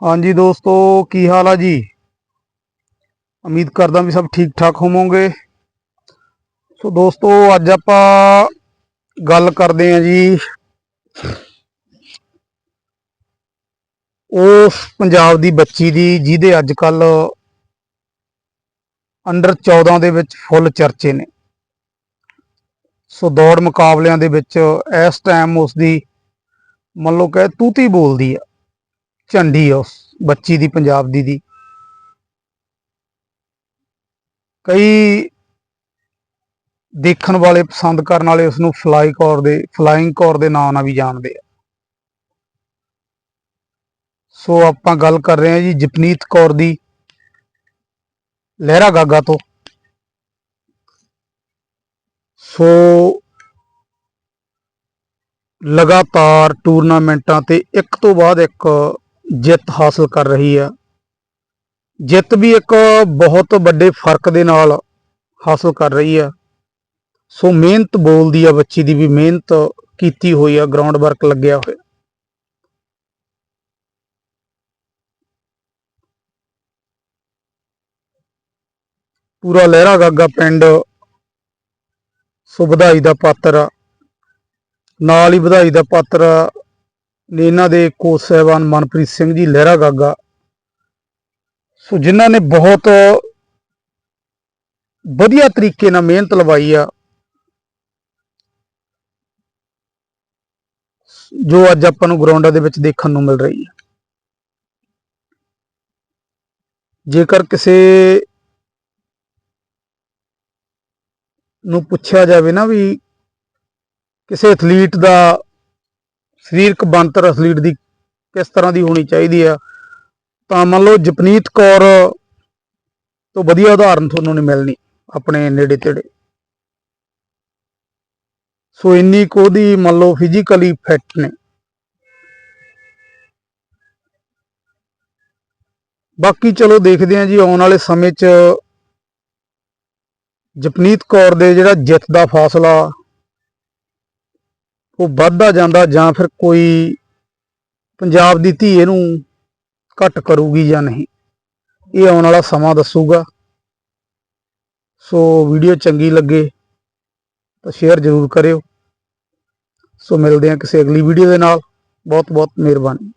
ਹਾਂਜੀ ਦੋਸਤੋ, ਕੀ ਹਾਲ ਆ ਜੀ? ਉਮੀਦ ਕਰਦਾ ਵੀ ਸਭ ਠੀਕ ਠਾਕ ਹੋਵੋਗੇ। ਸੋ ਦੋਸਤੋ, ਅੱਜ ਆਪਾਂ ਗੱਲ ਕਰਦੇ ਹਾਂ ਜੀ ਉਸ ਪੰਜਾਬ ਦੀ ਬੱਚੀ ਦੀ, ਜਿਹਦੇ ਅੱਜ ਕੱਲ ਅੰਡਰ 14 ਦੇ ਵਿੱਚ ਫੁੱਲ ਚਰਚੇ ਨੇ। ਸੋ ਦੌੜ ਮੁਕਾਬਲਿਆਂ ਦੇ ਵਿੱਚ ਇਸ ਟਾਈਮ ਉਸ ਦੀ, ਮੰਨ ਲਓ ਕਿ ਤੂਤੀ ਬੋਲਦੀ ਆ। ਝੰਡੀ ਆ ਉਸ ਬੱਚੀ ਦੀ, ਪੰਜਾਬ ਦੀ ਦੀ। ਕਈ ਦੇਖਣ ਵਾਲੇ ਪਸੰਦ ਕਰਨ ਵਾਲੇ ਉਸ ਨੂੰ ਫਲਾਈ ਕੌਰ ਦੇ, ਫਲਾਈਂਗ ਕੌਰ ਦੇ ਨਾਂ ਨਾਲ ਵੀ ਜਾਣਦੇ ਆ। ਸੋ ਆਪਾਂ ਗੱਲ ਕਰ ਰਹੇ ਹਾਂ ਜੀ ਜਪਨੀਤ ਕੌਰ ਦੀ, ਲਹਿਰਾ ਗਾਗਾ ਤੋਂ। ਸੋ ਲਗਾਤਾਰ ਟੂਰਨਾਮੈਂਟਾਂ ਤੇ ਇੱਕ ਤੋਂ ਬਾਅਦ ਇੱਕ ਜਿੱਤ ਹਾਸਲ ਕਰ ਰਹੀ ਆ ਜਿੱਤ ਵੀ ਇੱਕ ਬਹੁਤ ਵੱਡੇ ਫ਼ਰਕ ਦੇ ਨਾਲ ਹਾਸਲ ਕਰ ਰਹੀ ਆ ਸੋ ਮਿਹਨਤ ਬੋਲਦੀ ਆ ਬੱਚੀ ਦੀ ਵੀ, ਮਿਹਨਤ ਕੀਤੀ ਹੋਈ ਆ ਗਰਾਊਂਡ ਵਰਕ ਲੱਗਿਆ ਹੋਇਆ। ਪੂਰਾ ਲਹਿਰਾ ਗਾਗਾ ਪਿੰਡ ਸੋ ਵਧਾਈ ਦਾ ਪਾਤਰ ਨਾਲ ਹੀ ਵਧਾਈ ਦਾ ਪਾਤਰ ਨੇ ਇਹਨਾਂ ਦੇ ਕੋਚ ਸਾਹਿਬਾਨ ਮਨਪ੍ਰੀਤ ਸਿੰਘ ਜੀ, ਲਹਿਰਾ ਗਾਗਾ। ਸੋ ਜਿਨ੍ਹਾਂ ਨੇ ਬਹੁਤ ਵਧੀਆ ਤਰੀਕੇ ਨਾਲ ਮਿਹਨਤ ਲਵਾਈ ਆ। ਜੋ ਅੱਜ ਆਪਾਂ ਨੂੰ ਗਰਾਊਂਡਾਂ ਦੇ ਵਿੱਚ ਦੇਖਣ ਨੂੰ ਮਿਲ ਰਹੀ ਹੈ ਜੇਕਰ ਕਿਸੇ ਨੂੰ ਪੁੱਛਿਆ ਜਾਵੇ ਨਾ ਵੀ ਕਿਸੇ ਐਥਲੀਟ ਦਾ ਸਰੀਰਕ ਬਣਤਰ ਅਥਲੀਟ ਦੀ ਕਿਸ ਤਰ੍ਹਾਂ ਦੀ ਹੋਣੀ ਚਾਹੀਦੀ ਆ? ਤਾਂ ਮੰਨ ਲਓ ਜਪਨੀਤ ਕੌਰ ਤੋਂ ਵਧੀਆ ਉਦਾਹਰਨ ਤੁਹਾਨੂੰ ਨਹੀਂ ਮਿਲਣੀ ਆਪਣੇ ਨੇੜੇ ਤੇੜੇ। ਸੋ ਇੰਨੀ ਕੁ ਉਹਦੀ ਮੰਨ ਲਓ ਫਿਜ਼ੀਕਲੀ ਫਿੱਟ ਨੇ। ਬਾਕੀ ਚਲੋ ਦੇਖਦੇ ਹਾਂ ਜੀ, ਆਉਣ ਵਾਲੇ ਸਮੇਂ 'ਚ ਜਪਨੀਤ ਕੌਰ ਦੇ ਜਿਹੜਾ ਜਿੱਤ ਦਾ ਫਾਸਲਾ ਉਹ ਵੱਧਦਾ ਜਾਂਦਾ ਜਾਂ ਫਿਰ ਕੋਈ ਪੰਜਾਬ ਦੀ ਧੀ ਇਹਨੂੰ ਘੱਟ ਕਰੂਗੀ ਜਾਂ ਨਹੀਂ, ਇਹ ਆਉਣ ਵਾਲਾ ਸਮਾਂ ਦੱਸੂਗਾ। ਸੋ ਵੀਡੀਓ ਚੰਗੀ ਲੱਗੇ ਤਾਂ ਸ਼ੇਅਰ ਜ਼ਰੂਰ ਕਰਿਓ। ਸੋ ਮਿਲਦੇ ਹਾਂ ਕਿਸੇ ਅਗਲੀ ਵੀਡੀਓ ਦੇ ਨਾਲ। ਬਹੁਤ ਬਹੁਤ ਮਿਹਰਬਾਨੀ।